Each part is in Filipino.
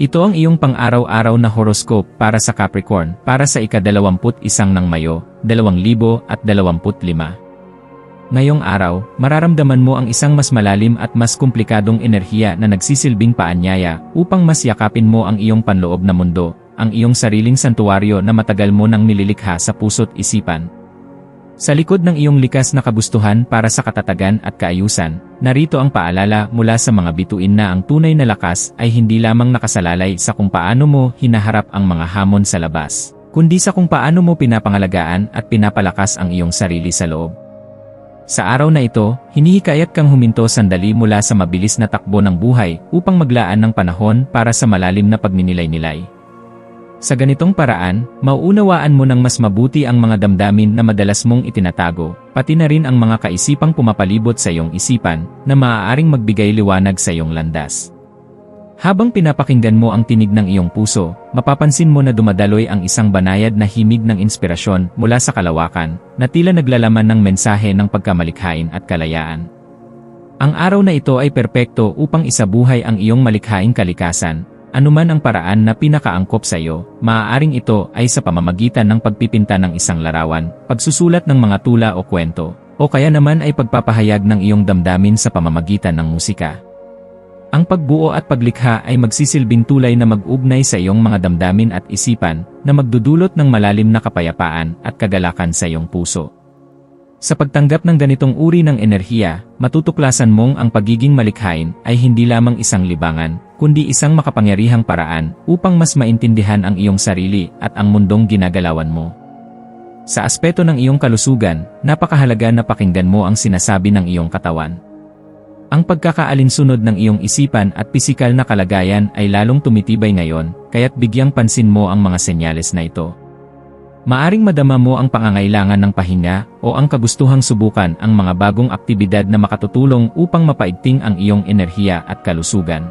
Ito ang iyong pang-araw-araw na horoscope para sa Capricorn para sa ika-21 ng Mayo, 2025. Ngayong araw, mararamdaman mo ang isang mas malalim at mas komplikadong enerhiya na nagsisilbing paanyaya upang mas yakapin mo ang iyong panloob na mundo, ang iyong sariling santuwaryo na matagal mo nang nililikha sa puso't isipan. Sa likod ng iyong likas na kabustuhan para sa katatagan at kaayusan, narito ang paalala mula sa mga bituin na ang tunay na lakas ay hindi lamang nakasalalay sa kung paano mo hinaharap ang mga hamon sa labas, kundi sa kung paano mo pinapangalagaan at pinapalakas ang iyong sarili sa loob. Sa araw na ito, hinihikayat kang huminto sandali mula sa mabilis na takbo ng buhay upang maglaan ng panahon para sa malalim na pagninilay-nilay. Sa ganitong paraan, mauunawaan mo ng mas mabuti ang mga damdamin na madalas mong itinatago, pati na rin ang mga kaisipang pumapalibot sa iyong isipan na maaaring magbigay liwanag sa iyong landas. Habang pinapakinggan mo ang tinig ng iyong puso, mapapansin mo na dumadaloy ang isang banayad na himig ng inspirasyon mula sa kalawakan, na tila naglalaman ng mensahe ng pagkamalikhain at kalayaan. Ang araw na ito ay perpekto upang isabuhay ang iyong malikhaing kalikasan, Anuman ang paraan na pinakaangkop sa iyo, maaaring ito ay sa pamamagitan ng pagpipinta ng isang larawan, pagsusulat ng mga tula o kwento, o kaya naman ay pagpapahayag ng iyong damdamin sa pamamagitan ng musika. Ang pagbuo at paglikha ay magsisilbing tulay na mag-ugnay sa iyong mga damdamin at isipan na magdudulot ng malalim na kapayapaan at kagalakan sa iyong puso. Sa pagtanggap ng ganitong uri ng enerhiya, matutuklasan mong ang pagiging malikhain ay hindi lamang isang libangan, kundi isang makapangyarihang paraan upang mas maintindihan ang iyong sarili at ang mundong ginagalawan mo. Sa aspeto ng iyong kalusugan, napakahalaga na pakinggan mo ang sinasabi ng iyong katawan. Ang pagkakaalinsunod ng iyong isipan at pisikal na kalagayan ay lalong tumitibay ngayon, kaya't bigyang pansin mo ang mga senyales na ito. Maaring madama mo ang pangangailangan ng pahinga o ang kagustuhang subukan ang mga bagong aktibidad na makatutulong upang mapaigting ang iyong enerhiya at kalusugan.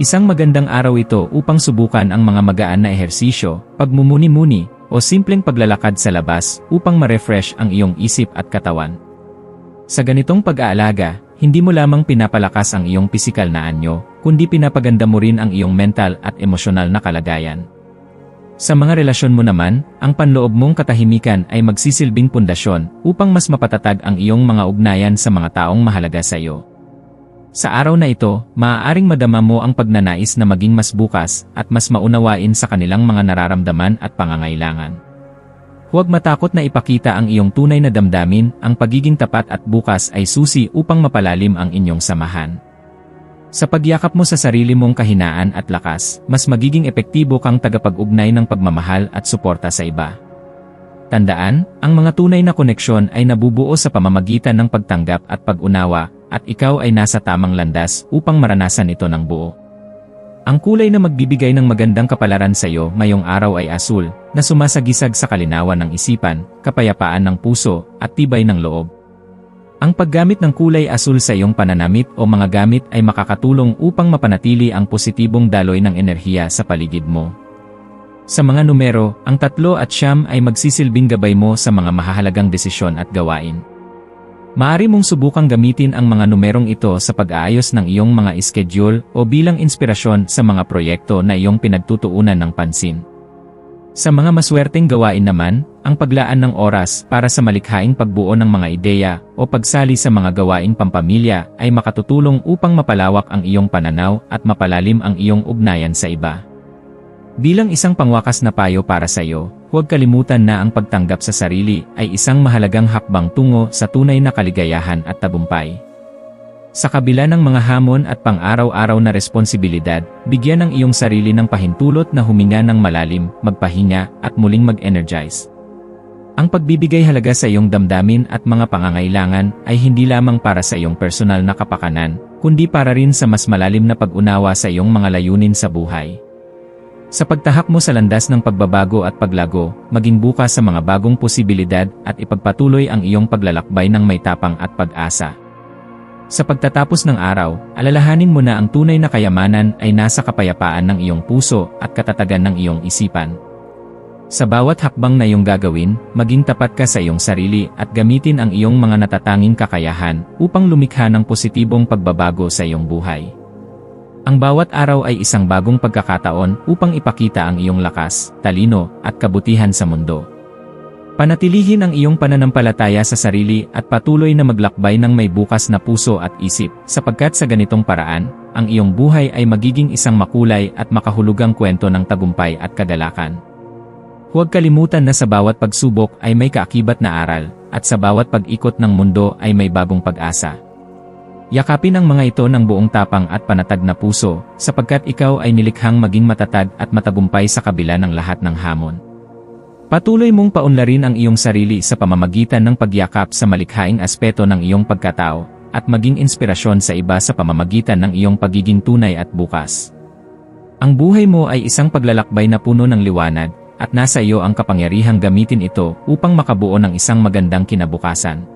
Isang magandang araw ito upang subukan ang mga magaan na ehersisyo, pagmumuni-muni, o simpleng paglalakad sa labas upang ma-refresh ang iyong isip at katawan. Sa ganitong pag-aalaga, hindi mo lamang pinapalakas ang iyong pisikal na anyo, kundi pinapaganda mo rin ang iyong mental at emosyonal na kalagayan. Sa mga relasyon mo naman, ang panloob mong katahimikan ay magsisilbing pundasyon upang mas mapatatag ang iyong mga ugnayan sa mga taong mahalaga sa iyo. Sa araw na ito, maaaring madama mo ang pagnanais na maging mas bukas at mas maunawain sa kanilang mga nararamdaman at pangangailangan. Huwag matakot na ipakita ang iyong tunay na damdamin, ang pagiging tapat at bukas ay susi upang mapalalim ang inyong samahan. Sa pagyakap mo sa sarili mong kahinaan at lakas, mas magiging epektibo kang tagapag-ugnay ng pagmamahal at suporta sa iba. Tandaan, ang mga tunay na koneksyon ay nabubuo sa pamamagitan ng pagtanggap at pag-unawa, at ikaw ay nasa tamang landas upang maranasan ito ng buo. Ang kulay na magbibigay ng magandang kapalaran sa iyo ngayong araw ay asul, na sumasagisag sa kalinawan ng isipan, kapayapaan ng puso, at tibay ng loob. Ang paggamit ng kulay asul sa iyong pananamit o mga gamit ay makakatulong upang mapanatili ang positibong daloy ng enerhiya sa paligid mo. Sa mga numero, ang tatlo at siyam ay magsisilbing gabay mo sa mga mahahalagang desisyon at gawain. Maari mong subukang gamitin ang mga numerong ito sa pag-aayos ng iyong mga schedule o bilang inspirasyon sa mga proyekto na iyong pinagtutuunan ng pansin. Sa mga maswerteng gawain naman, ang paglaan ng oras para sa malikhaing pagbuo ng mga ideya o pagsali sa mga gawaing pampamilya ay makatutulong upang mapalawak ang iyong pananaw at mapalalim ang iyong ugnayan sa iba. Bilang isang pangwakas na payo para sa iyo, huwag kalimutan na ang pagtanggap sa sarili ay isang mahalagang hakbang tungo sa tunay na kaligayahan at tagumpay. Sa kabila ng mga hamon at pang-araw-araw na responsibilidad, bigyan ng iyong sarili ng pahintulot na huminga ng malalim, magpahinga, at muling mag-energize. Ang pagbibigay halaga sa iyong damdamin at mga pangangailangan ay hindi lamang para sa iyong personal na kapakanan, kundi para rin sa mas malalim na pag-unawa sa iyong mga layunin sa buhay. Sa pagtahak mo sa landas ng pagbabago at paglago, maging bukas sa mga bagong posibilidad at ipagpatuloy ang iyong paglalakbay ng may tapang at pag-asa. Sa pagtatapos ng araw, alalahanin mo na ang tunay na kayamanan ay nasa kapayapaan ng iyong puso at katatagan ng iyong isipan. Sa bawat hakbang na iyong gagawin, maging tapat ka sa iyong sarili at gamitin ang iyong mga natatanging kakayahan upang lumikha ng positibong pagbabago sa iyong buhay. Ang bawat araw ay isang bagong pagkakataon upang ipakita ang iyong lakas, talino, at kabutihan sa mundo. Panatilihin ang iyong pananampalataya sa sarili at patuloy na maglakbay ng may bukas na puso at isip, sapagkat sa ganitong paraan, ang iyong buhay ay magiging isang makulay at makahulugang kwento ng tagumpay at kagalakan. Huwag kalimutan na sa bawat pagsubok ay may kaakibat na aral, at sa bawat pag-ikot ng mundo ay may bagong pag-asa. Yakapin ang mga ito ng buong tapang at panatag na puso, sapagkat ikaw ay nilikhang maging matatag at matagumpay sa kabila ng lahat ng hamon. Patuloy mong paunlarin ang iyong sarili sa pamamagitan ng pagyakap sa malikhaing aspeto ng iyong pagkatao, at maging inspirasyon sa iba sa pamamagitan ng iyong pagiging tunay at bukas. Ang buhay mo ay isang paglalakbay na puno ng liwanag, at nasa iyo ang kapangyarihang gamitin ito upang makabuo ng isang magandang kinabukasan.